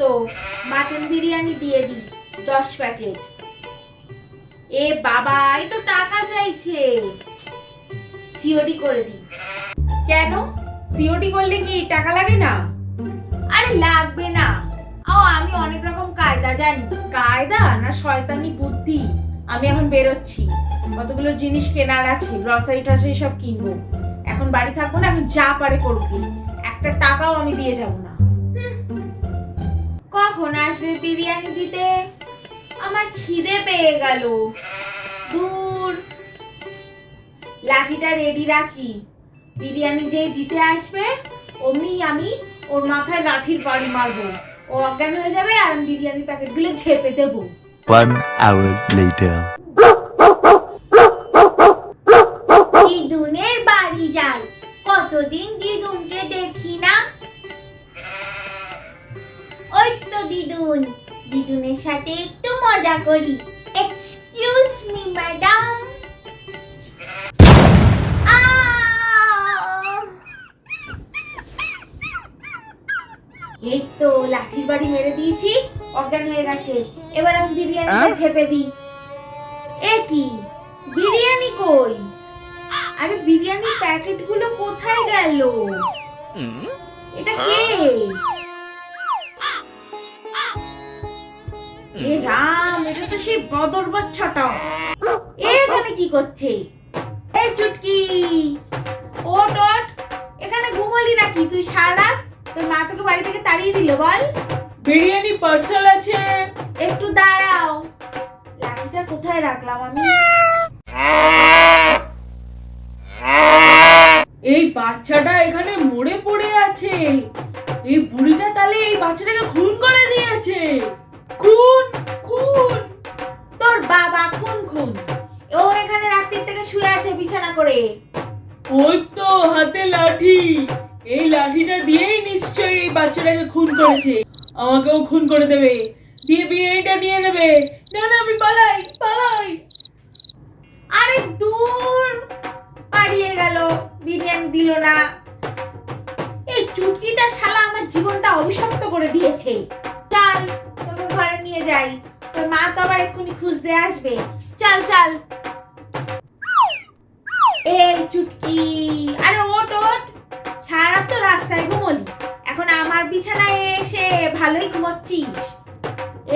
তো মাটন বিরিয়ানি দিয়ে দিই, দশ প্যাকেট। এ বাবা, এই তো টাকা চাইছে। সিওডি করে দিই। কেন? সিওডি করলে কি টাকা লাগে না? আরে লাগবে না। ও, আমি অনেক রকম কায়দা জানি। কায়দা না শয়তানি বুদ্ধি? আমি এখন বেরোচ্ছি। কতগুলো জিনিস কেনার আছে গ্রসারি টসারি সব কিনবো। এখন বাড়ি থাকব না, এখন যা পারে করুক একটা টাকাও আমি দিয়ে যাব না। কখন আসবে বিরিয়ানি দিতে। আমার খিদে পেয়ে গেল। দূর। লাঠিটা রেডি রাখি। বিরিয়ানি যেই দিতে আসবে, অমনি আমি ওর মাথায় লাঠির বাড়ি মারবো। ও অজ্ঞান হয়ে যাবে আর আমি বিরিয়ানির প্যাকেটগুলো ছেপে দেবো। One hour later. মজা করি এক্সকিউজ মি ম্যাডাম এই তো লাঠির বাড়ি মেরে দিয়েছি অজ্ঞান হয়ে গেছে। এবার আমি বিরিয়ানিটা ঝেপে দিই। এ কি? বিরিয়ানি কই? আরে বিরিয়ানির প্যাকেটগুলো কোথায় গেল? এটা কে? এ রাম! এটা তো সেই বদর বাচ্চাটা এখানে কি করছে? এই চুটকি। ওট ওট। এখানে ঘুমালি নাকি তুই সারা তোর মা তোকে বাড়ি থেকে তাড়িয়ে দিল বল। বিরিয়ানি পার্সেল আছে। একটু দাঁড়াও। লাঠিটা কোথায় রাখলাম আমি? এই বাচ্চাটা এখানে মরে পড়ে আছে। এই বুড়িটা তাহলে এই বাচ্চাটাকে খুন করে দিয়েছে। বিছানা করে। ওই তো হাতে লাঠি। এই লাঠিটা দিয়েই নিশ্চয়ই এই বাচ্চাটাকে খুন করেছে। আমাকেও খুন করে দেবে। দিয়ে বিরিয়ানিটা নিয়ে নেবে। না না আমি পালাই পালাই। আরে দূর পালিয়ে গেল। বিরিয়ানি দিল না। এই চুটকিটা শালা আমার জীবনটা অভিশপ্ত করে দিয়েছে। চল তোকে ঘরে নিয়ে যাই। তোর মা তো আবার এক্ষুনি খুঁজতে আসবে। চল চল। এই চুটকি। আরে ওট ওট সারা তো রাস্তায় ঘুমলি। এখন আমার বিছানায় এসে ভালোই ঘুমোচ্ছিস।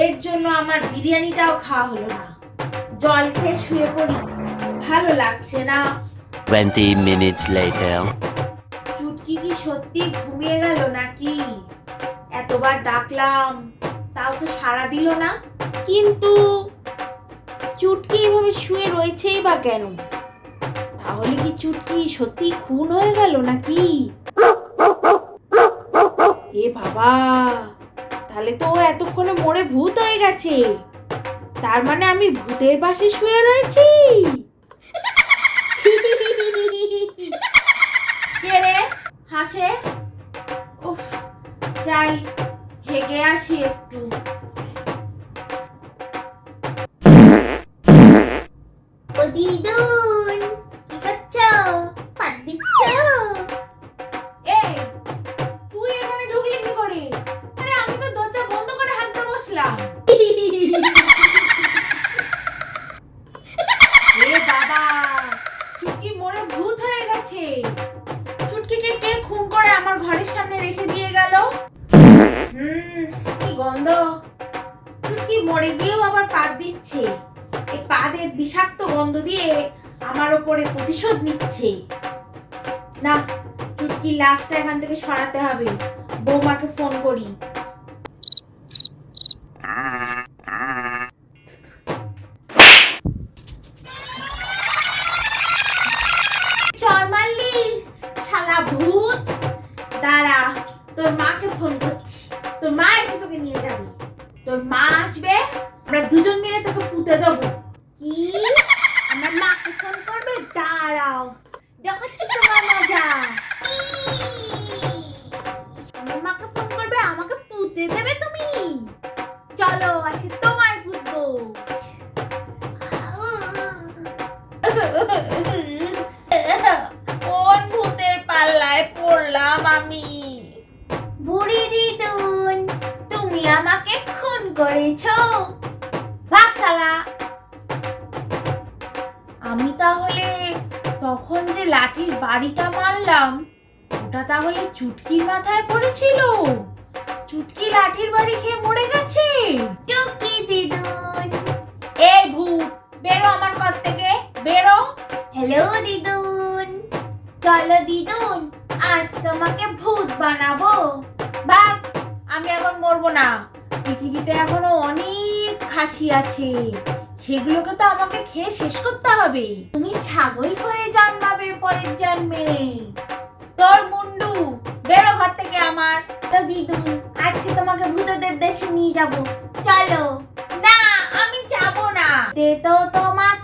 এর জন্য আমার বিরিয়ানিটাও খাওয়া হলো না। জল খেয়ে শুয়ে পড়ি। ভালো লাগছে না। 20 minutes later. চুটকি কি সত্যি ঘুমিয়ে গেল নাকি? এতবার ডাকলাম তাও তো সাড়া দিল না। কিন্তু চুটকি এভাবে শুয়ে রয়েছেই বা কেন? তাহলে কি চুটকি সত্যি খুন হয়ে গেল নাকি? এ বাবা, তাহলে তো ও এতক্ষণে মরে ভূত হয়ে গেছে। তার মানে আমি ভূতের পাশে শুয়ে রয়েছি? হাসে? উফ, যাই, হেগে আসি একটু। গন্ধ? চুটকি মরে গিয়েও আবার পাদ দিচ্ছে? এই পাদের বিষাক্ত গন্ধ দিয়ে আমার ওপরে প্রতিশোধ নিচ্ছে। না, চুটকি লাশটা এখান থেকে সরাতে হবে। বৌমাকে ফোন করি। চর মারলি, শালা ভূত। দাঁড়া, তোর মাকে ফোন করছি। তোর মা এসে তোকে নিয়ে যাবে। তোর মা আসবে, আমরা দুজন মিলে তোকে পুঁতে দেবো। কি? আমার মাকে ফোন করবে? দাঁড়াও। দেখাচ্ছি তোমার মজা। আমার মাকে ফোন করবে, আমাকে পুঁতে দেবে তুমি। চলো, আজকে তোমায় পুঁতবো। তাহলে তখন যে লাঠির বাড়িটা মারলাম ওটা তাহলে চুটকির মাথায় পড়েছিল। চুটকি লাঠির বাড়ি খেয়ে মরে গেছে। চুটকি দিদুন। এই ভূত বেরো আমার ঘর থেকে বেরো। হ্যালো দিদুন। চলো দিদুন আজ তোমাকে ভূত বানাবো। ভাগ আমি এখন মরবো না। পৃথিবীতে এখনও অনেক খাসি আছে। সেগুলোকে তো আমাকে খেয়ে শেষ করতে হবে তুমি ছাগল হয়ে জন্মাবে পরের জন্মে। তোর মুন্ডু, বেরো ঘর থেকে আমার। তো দিদু, আজকে তোমাকে ভূতদের দেশে নিয়ে যাব। চলো। না, আমি যাব না। দে তো তোমাকে